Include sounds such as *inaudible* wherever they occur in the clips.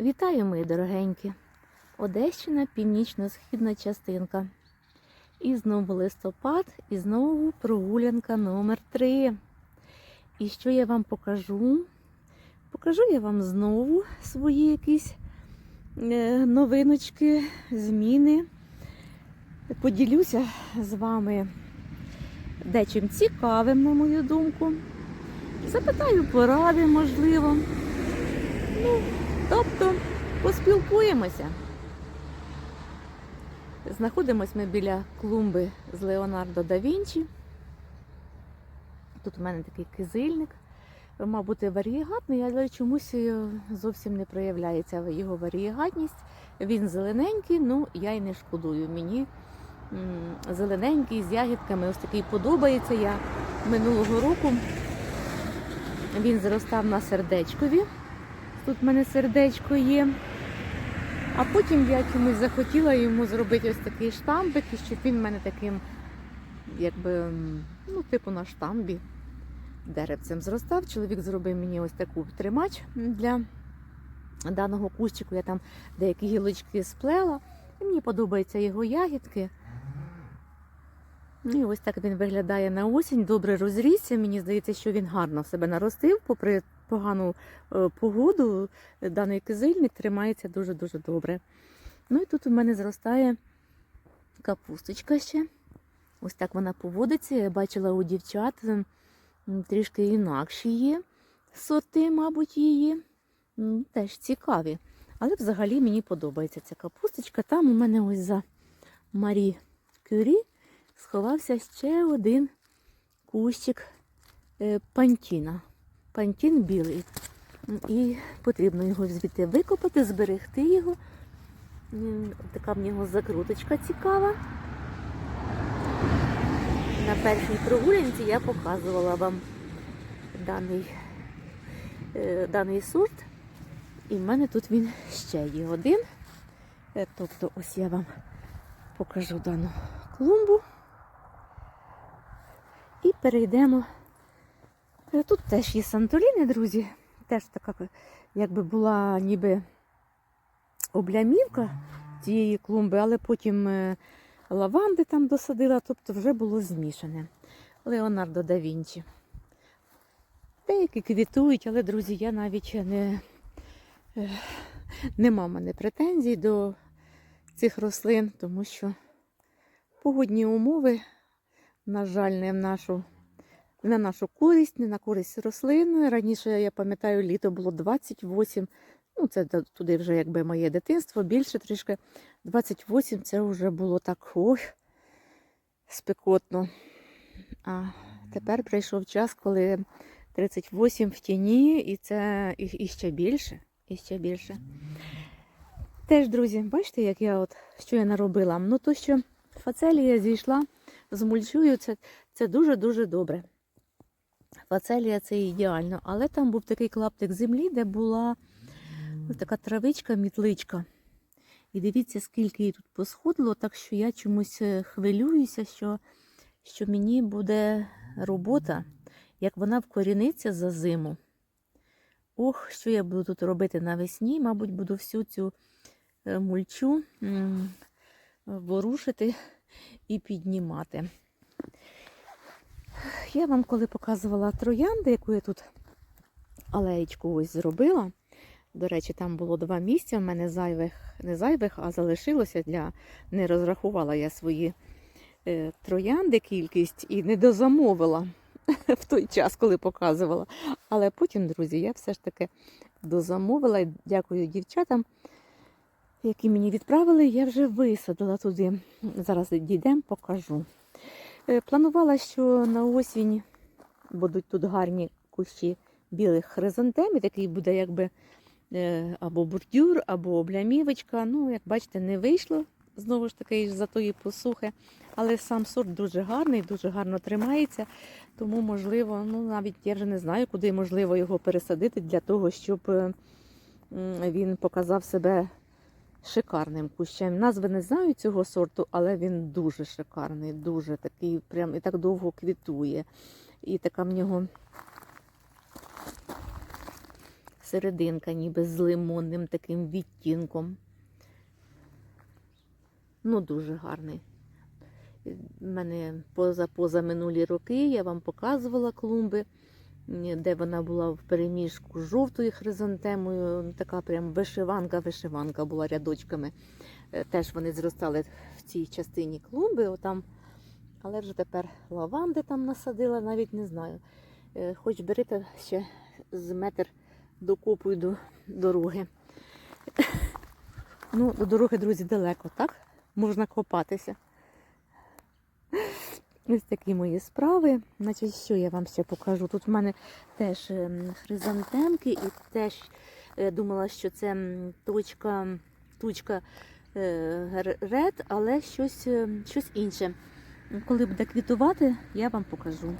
Вітаю, мої дорогенькі! Одещина, північно-східна частинка. І знову листопад, і знову прогулянка номер 3 І що я вам покажу? Покажу я вам знову свої якісь е, новиночки, зміни. Поділюся з вами дечим цікавим, на мою думку. Запитаю поради, можливо. Ну, тобто поспілкуємося. Знаходимось ми біля клумби з Леонардо да Вінчі. Тут у мене такий кизильник. Мав бути варієгатний, але чомусь е, зовсім не проявляється його варієгатність. Він зелененький, ну я й не шкодую. Мені зелененький з ягідками ось такий подобається. Я минулого року він зростав на сердечкові. Тут в мене сердечко є. А потім я чомусь захотіла йому зробити ось такий штамбик, і щоб він в мене таким, якби, ну, типу на штамбі деревцем зростав. Чоловік зробив мені ось таку тримач для даного кущику. Я там деякі гілочки сплела. І мені подобаються його ягідки. Ну і ось так він виглядає на осінь, добре розрісся. Мені здається, що він гарно себе наростив, попри погану е, погоду. Даний кизильник тримається дуже-дуже добре. Ну і тут у мене зростає капусточка ще. Ось так вона поводиться. Я бачила у дівчат трішки інакші є сорти, мабуть, її. Теж цікаві. Але взагалі мені подобається ця капусточка. Там у мене ось за Марі Кюрі сховався ще один кущик е, пантіна. Пантін білий. І потрібно його звідти викопати, зберегти його. Така в нього закруточка цікава. На першій прогулянці я показувала вам даний, е, даний сорт. І в мене тут він ще є один. Е, Тобто ось я вам покажу дану клумбу. І перейдемо. Е, Тут теж є Сантоліни, друзі. Теж така, якби була ніби облямівка цієї клумби, але потім е, лаванди там досадила, тобто вже було змішане. Леонардо да Вінчі. Деякі квітують, але, друзі, я навіть не, е, нема мене претензій до цих рослин, тому що погодні умови, на жаль, не в нашу, на нашу користь, не на користь рослин. Раніше, я пам'ятаю, літо було 28, ну це туди вже якби моє дитинство, більше трішки. 28 це вже було так ой, спекотно. А тепер прийшов час, коли 38 в тіні, і це і, і ще більше. І ще більше. Теж, друзі, бачите, як я от що я наробила? Ну, то, що фацелія зійшла з мульчою, це, дуже-дуже добре. Фацелія це ідеально, але там був такий клаптик землі, де була ось така травичка, мітличка. І дивіться, скільки її тут посходило, так що я чомусь е, хвилююся, що, що мені буде робота, як вона вкоріниться за зиму. Ох, що я буду тут робити навесні, мабуть, буду всю цю е, мульчу ворушити і піднімати. Я вам коли показувала троянди, яку я тут алеєчку ось зробила. До речі, там було два місця. в мене зайвих, не зайвих, а залишилося для. Не розрахувала я свої е, троянди кількість і не дозамовила *laughs* в той час, коли показувала. Але потім, друзі, я все ж таки дозамовила дякую дівчатам, які мені відправили. Я вже висадила туди. Зараз дійдемо, покажу. Е, Планувала, що на осінь будуть тут гарні кущі білих хризантем, і такий буде якби е, або бордюр, або облямівочка. Ну, як бачите, не вийшло знову ж таки за тої посухи. Але сам сорт дуже гарний, дуже гарно тримається. Тому, можливо, ну навіть я вже не знаю, куди можливо його пересадити для того, щоб він показав себе шикарним кущем. Назви не знаю цього сорту, але він дуже шикарний, дуже такий, прям і так довго квітує. І така в нього серединка ніби з лимонним таким відтінком. Ну, дуже гарний. У мене поза поза минулі роки я вам показувала клумби, де вона була в переміжку з жовтою хризантемою. Така прям вишиванка-вишиванка була рядочками. Е, Теж вони зростали в цій частині клумби. Отам. Але вже тепер лаванди там насадила, навіть не знаю. Е, Хоч берете ще з метр докопую до дороги. *laughs* Ну, до дороги, друзі, далеко, так? Можна копатися. Ось такі мої справи. Значить, що я вам ще покажу? Тут в мене теж ем, хризантемки і теж е, думала, що це м, точка, е, ред, але щось, е, щось інше. Коли буде квітувати, я вам покажу.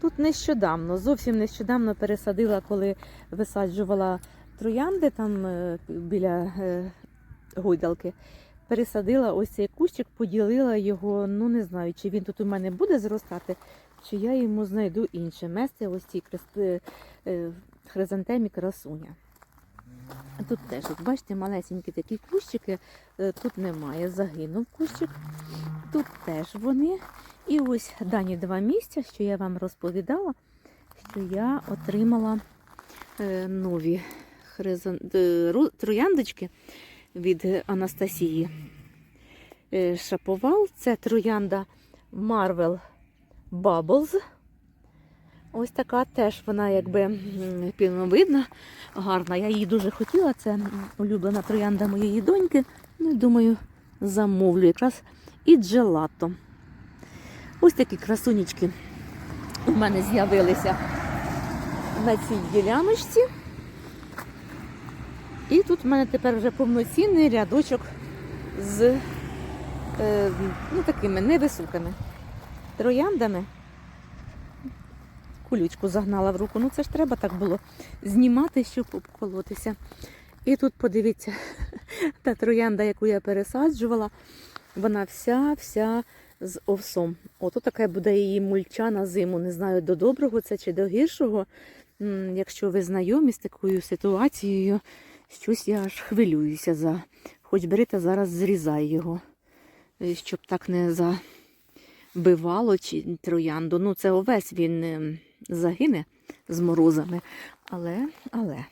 Тут нещодавно, зовсім нещодавно пересадила, коли висаджувала троянди там біля гойдалки. Пересадила ось цей кущик, поділила його. Ну не знаю, чи він тут у мене буде зростати, чи я йому знайду інше місце, ось цій крес- е, хризантемі красуня. Тут теж, от бачите, малесенькі такі кущики, е, тут немає, загинув кущик. Тут теж вони. І ось дані два місця, що я вам розповідала, що я отримала е, нові хризан... е, трояндочки від Анастасії Е, Шаповал. Це троянда Marvel Bubbles. Ось така теж вона якби піновидна, гарна. Я її дуже хотіла. Це улюблена троянда моєї доньки. Ну, думаю, замовлю якраз і джелато. Ось такі красунечки у мене з'явилися на цій діляночці. І тут в мене тепер вже повноцінний рядочок з е, ну, такими невисокими трояндами. Кулючку загнала в руку. Ну це ж треба так було знімати, щоб обколотися. І тут подивіться, *laughs* та троянда, яку я пересаджувала, вона вся-вся з овсом. Ото така буде її мульча на зиму. Не знаю, до доброго це чи до гіршого. Якщо ви знайомі з такою ситуацією, щось я аж хвилююся за. Хоч бери та зараз зрізай його, е, щоб так не забивало чи троянду. Ну, це овес він е, загине з морозами. Але, але,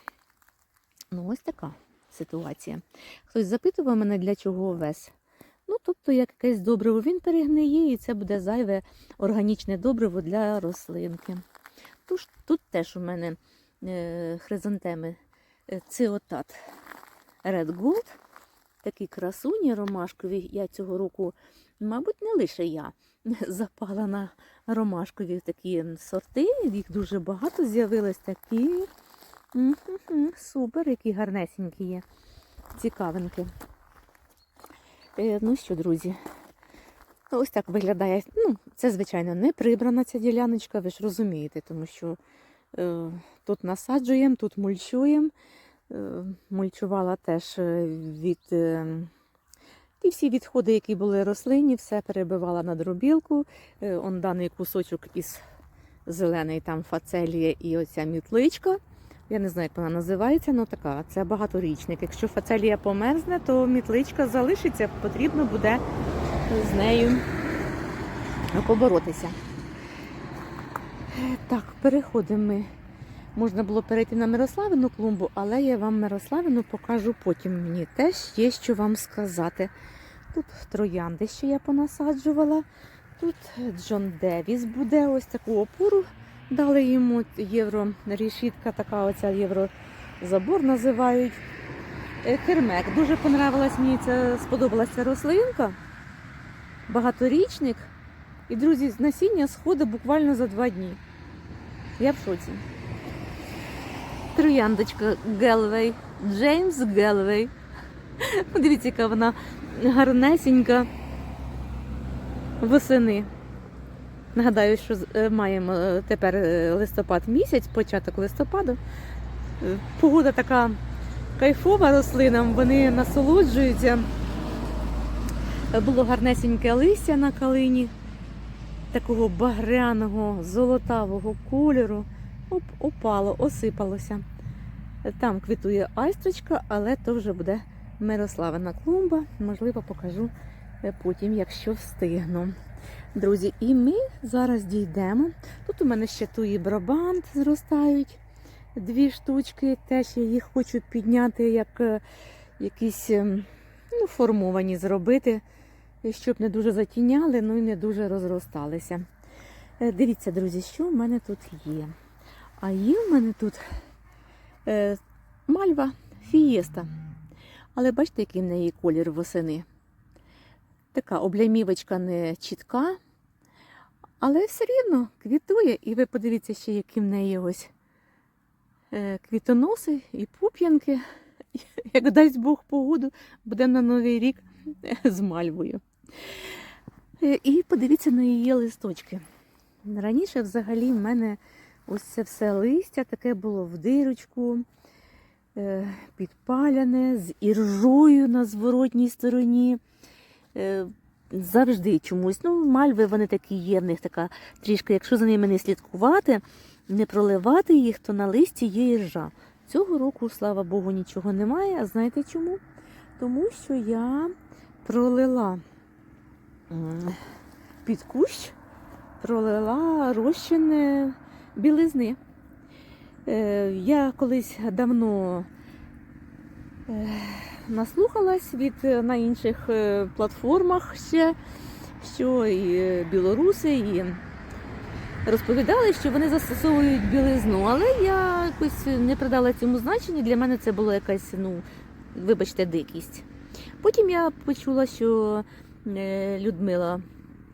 ну ось така ситуація. Хтось запитував мене, для чого овес. Ну, тобто, як якесь добриво, він перегниє, і це буде зайве органічне добриво для рослинки. Тож, тут теж у мене е, хризантеми циотат Red Gold. Такі красуні ромашкові. Я цього року, мабуть, не лише я *laughs* запала на ромашкові такі сорти. Їх дуже багато з'явилось такі. Супер, які гарнесенькі є. Цікавинки. Е, Ну що, друзі, ось так виглядає. Ну, це, звичайно, не прибрана ця діляночка, ви ж розумієте, тому що е, тут насаджуємо, тут мульчуємо. Е, мульчувала теж е, від е, ті всі відходи, які були рослинні, все перебивала на дробілку. Е, он даний кусочок із зелений, там фацелія і оця мітличка. Я не знаю, як вона називається, але така. Це багаторічник. Якщо фацелія померзне, то мітличка залишиться, потрібно буде з нею поборотися. Так, переходимо. Можна було перейти на Мирославину клумбу, але я вам Мирославину покажу потім. Мені теж є що вам сказати. Тут троянди, що я понасаджувала. Тут Джон Девіс буде ось таку опору. Дали йому євро решітка, така оця єврозабор називають. Е, Кермек. Дуже понравилась мені ця, сподобалася рослинка. Багаторічник. І, друзі, насіння сходить буквально за два дні. Я в шоці. Трояндочка Гелвей. Джеймс Гелвей. *laughs* Дивіться, яка вона гарнесенька восени. Нагадаю, що е, маємо е, тепер е, листопад місяць, початок листопаду. Погода така кайфова рослинам, вони насолоджуються. Було гарнесеньке листя на калині, такого багряного, золотавого кольору. оп, опало, осипалося. Там квітує айстрочка, але то вже буде Мирославина клумба. Можливо, покажу е, потім, якщо встигну. Друзі, і ми зараз дійдемо. Тут у мене ще туї брабант зростають. Дві штучки. Теж я їх хочу підняти, як е, якісь ем, ну, формовані зробити, щоб не дуже затіняли, ну і не дуже розросталися. Е, Дивіться, друзі, що в мене тут є. А є в мене тут е, мальва фієста. Але бачите, який в неї колір восени. Така облямівочка не чітка, але все рівно квітує. І ви подивіться ще, які в неї ось е, квітоноси і пуп'янки. *laughs* Як дасть Бог погоду, буде на Новий рік з мальвою. Е, І подивіться на її листочки. Раніше взагалі в мене ось це все листя таке було в дирочку, е, підпаляне, з іржою на зворотній стороні. Е, Завжди чомусь. Ну, мальви вони такі є, в них така трішки, якщо за ними не слідкувати, не проливати їх, то на листі є іржа. Цього року, слава Богу, нічого немає. А знаєте чому? Тому що я пролила під кущ, пролила розчин білизни. Е, Я колись давно е, наслухалась від е, на інших платформах ще, що і білоруси, і розповідали, що вони застосовують білизну, але я якось не придала цьому значення. Для мене це було якась, ну, вибачте, дикість. Потім я почула, що Людмила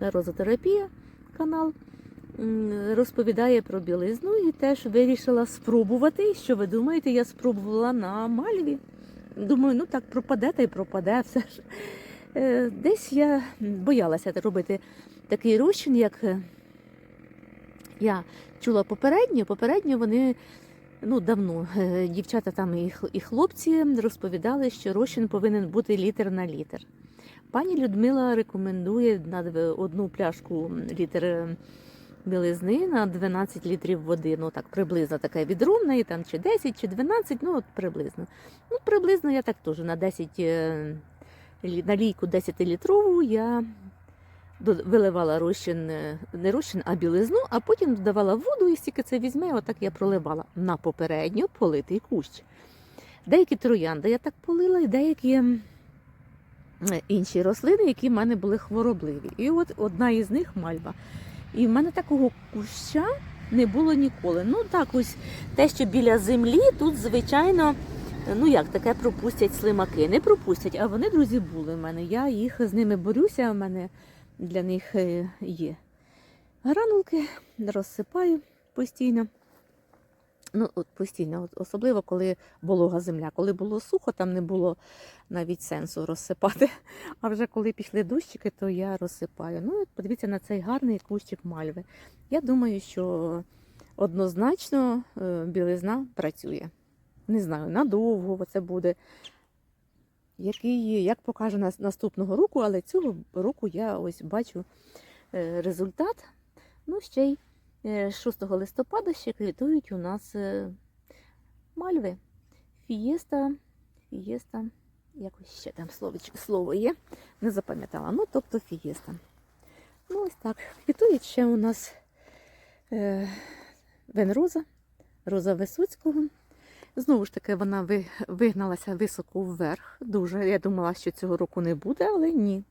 Розотерапія канал розповідає про білизну і теж вирішила спробувати. Що ви думаєте, я спробувала на мальві. Думаю, ну так пропаде та й пропаде *laughs* все ж. Е, Десь я боялася робити такий розчин, як е, я чула попередньо. Попередньо вони ну, давно е, дівчата там і хлопці розповідали, що розчин повинен бути літр на літр. Пані Людмила рекомендує на одну пляшку літр е, білизни на 12 літрів води. Ну так, приблизно таке відро в там чи 10, чи 12, ну от приблизно. Ну, приблизно я так теж на 10 е, на лійку 10-літрову я виливала розчин, е, не розчин, а білизну, а потім додавала воду і стільки це візьме, отак я проливала на попередньо политий кущ. Деякі троянди я так полила, і деякі інші рослини, які в мене були хворобливі. І от одна із них мальва. І в мене такого куща не було ніколи. Ну так ось те, що біля землі, тут, звичайно, ну як таке пропустять слимаки. Не пропустять, а вони, друзі, були в мене. Я їх з ними борюся, в мене для них е, є. Гранулки розсипаю постійно. Ну, от постійно, особливо коли волога земля. Коли було сухо, там не було навіть сенсу розсипати. *laughs* А вже коли пішли дощики, то я розсипаю. Ну, подивіться на цей гарний кущик мальви. Я думаю, що однозначно е, білизна працює. Не знаю, надовго це буде. Який, як покаже нас наступного року, але цього року я ось бачу е, результат. Ну, ще й 6 листопада ще квітують у нас е, мальви. Фієста, фієста, якось ще там слович- слово є, не запам'ятала. Ну, тобто фієста. Ну, ось так. Квітують ще у нас е, венроза, роза Висоцького. Знову ж таки, вона ви- вигналася високо вверх. Дуже. Я думала, що цього року не буде, але ні.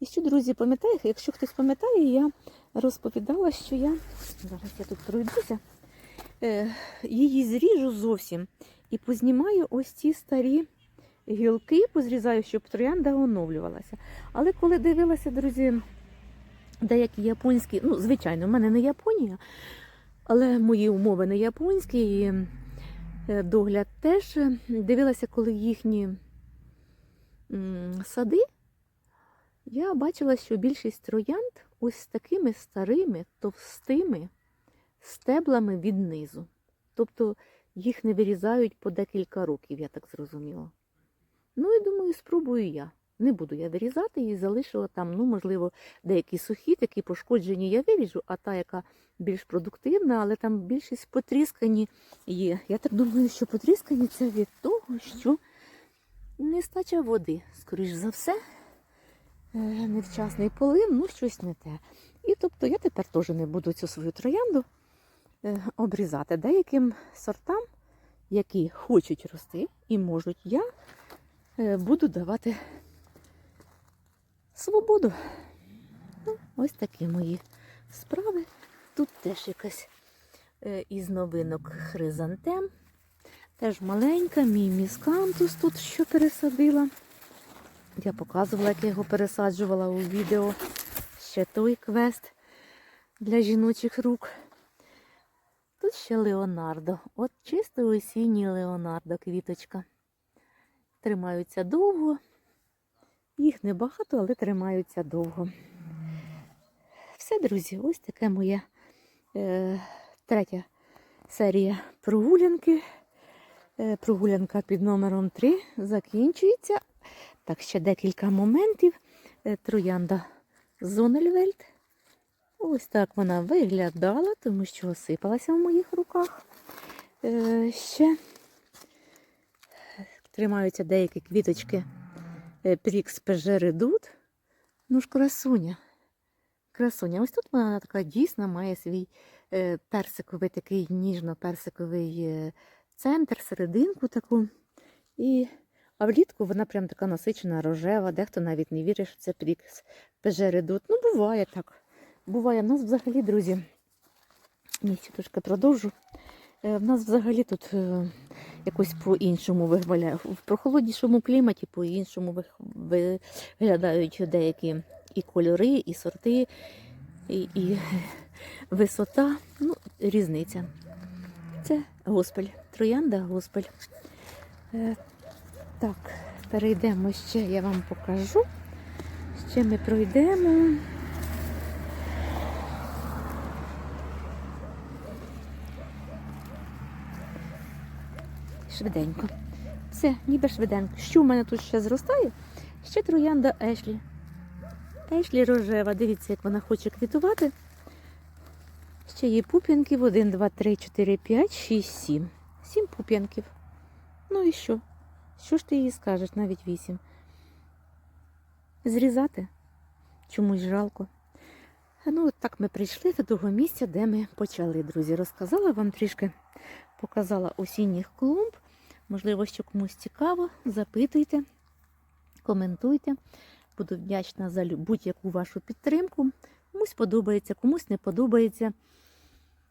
І що, друзі, пам'ятаєте, якщо хтось пам'ятає, я розповідала, що я зараз я тут пройдуся, е, її зріжу зовсім і познімаю ось ці старі гілки, позрізаю, щоб троянда оновлювалася. Але коли дивилася, друзі, деякі японські, ну, звичайно, в мене не Японія, але мої умови не японські. І е, догляд теж дивилася, коли їхні сади, я бачила, що більшість троянд ось такими старими, товстими стеблами від низу. Тобто їх не вирізають по декілька років, я так зрозуміла. Ну і думаю, спробую я. Не буду я вирізати і залишила там, ну, можливо, деякі сухі, такі пошкоджені я виріжу, а та, яка більш продуктивна, але там більшість потріскані є. Я так думаю, що потріскані це від того, що нестача води, скоріш за все, невчасний полив, ну щось не те. І тобто я тепер теж не буду цю свою троянду е, обрізати. Деяким сортам, які хочуть рости і можуть, я е, буду давати свободу. Ну, ось такі мої справи. Тут теж якась е, із новинок хризантем. Теж маленька, мій міскантус тут що пересадила. Я показувала, як я його пересаджувала у відео. Ще той квест для жіночих рук. Тут ще Леонардо. От чисто осінній Леонардо квіточка. Тримаються довго. Їх небагато, але тримаються довго. Все, друзі, ось таке моє е, третя серія прогулянки. Е, прогулянка під номером 3 закінчується. Так, ще декілька моментів. Е, троянда Зонельвельд. Ось так вона виглядала, тому що осипалася в моїх руках. Е, ще тримаються деякі квіточки е, Прікс Пежередут. Ну ж, красуня. Красуня. Ось тут вона така дійсно має свій персиковий, такий ніжно-персиковий центр, серединку таку. І, а влітку вона прям така насичена, рожева. Дехто навіть не вірить, що це Прікс Пежередут. Ну, буває так. Буває. В нас взагалі, друзі, ні, трошки продовжу. Е, В нас взагалі тут е, якось по-іншому виглядає. В прохолоднішому кліматі по-іншому виглядають деякі і кольори, і сорти, і, і *laughs* висота. Ну, різниця. Це госпель. Троянда госпель. Так, перейдемо ще, я вам покажу. Ще ми пройдемо. Швиденько. Все, ніби швиденько. Що в мене тут ще зростає? Ще троянда Ешлі. Ешлі рожева. Дивіться, як вона хоче квітувати. Ще є пуп'янків. 1, 2, 3, 4, 5, 6, 7. 7 пуп'янків. Ну і що? Що ж ти їй скажеш? Навіть 8. Зрізати? Чомусь жалко. Ну, от так ми прийшли до того місця, де ми почали, друзі. Розказала вам трішки, показала осінніх клумб. Можливо, що комусь цікаво, запитуйте, коментуйте. Буду вдячна за будь-яку вашу підтримку. Комусь подобається, комусь не подобається.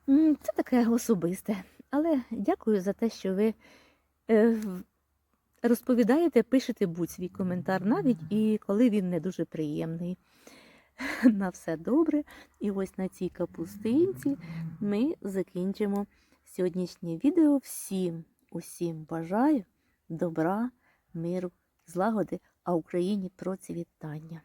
Це таке особисте. Але дякую за те, що ви е, розповідаєте, пишете будь-свій коментар, навіть і коли він не дуже приємний. *laughs* На все добре. І ось на цій капустинці ми закінчимо сьогоднішнє відео. Всім, усім бажаю добра, миру, злагоди, а Україні процвітання.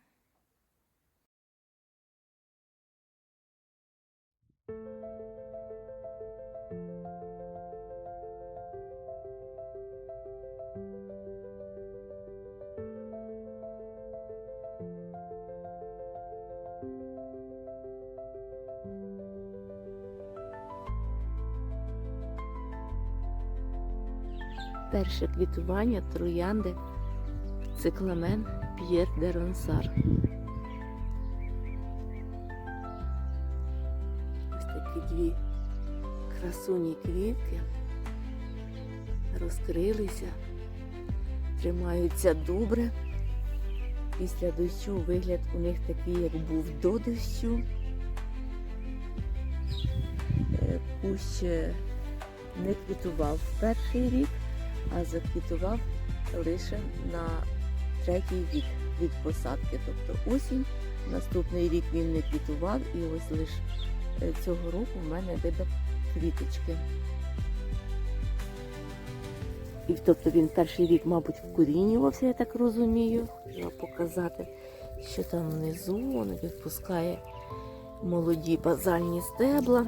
Перше квітування троянди цикламен П'єр де Ронсар. Ось такі дві красуні квітки розкрилися, тримаються добре. Після дощу вигляд у них такий, як був до дощу. Е, Кущ е, не квітував перший рік, а заквітував лише на третій рік від посадки, тобто осінь. Наступний рік він не квітував, і ось лише е, цього року в мене видав квіточки. І тобто він перший рік, мабуть, вкорінювався, я так розумію. Треба показати, що там внизу він відпускає молоді базальні стебла.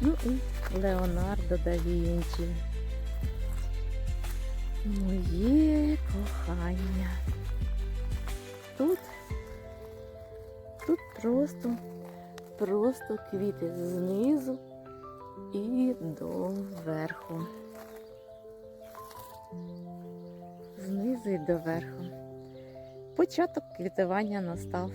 Ну і Леонардо да Вінчі. Моє кохання. Тут, тут просто, просто квіти знизу і до верху. Знизу і до верху. Початок квітування настав.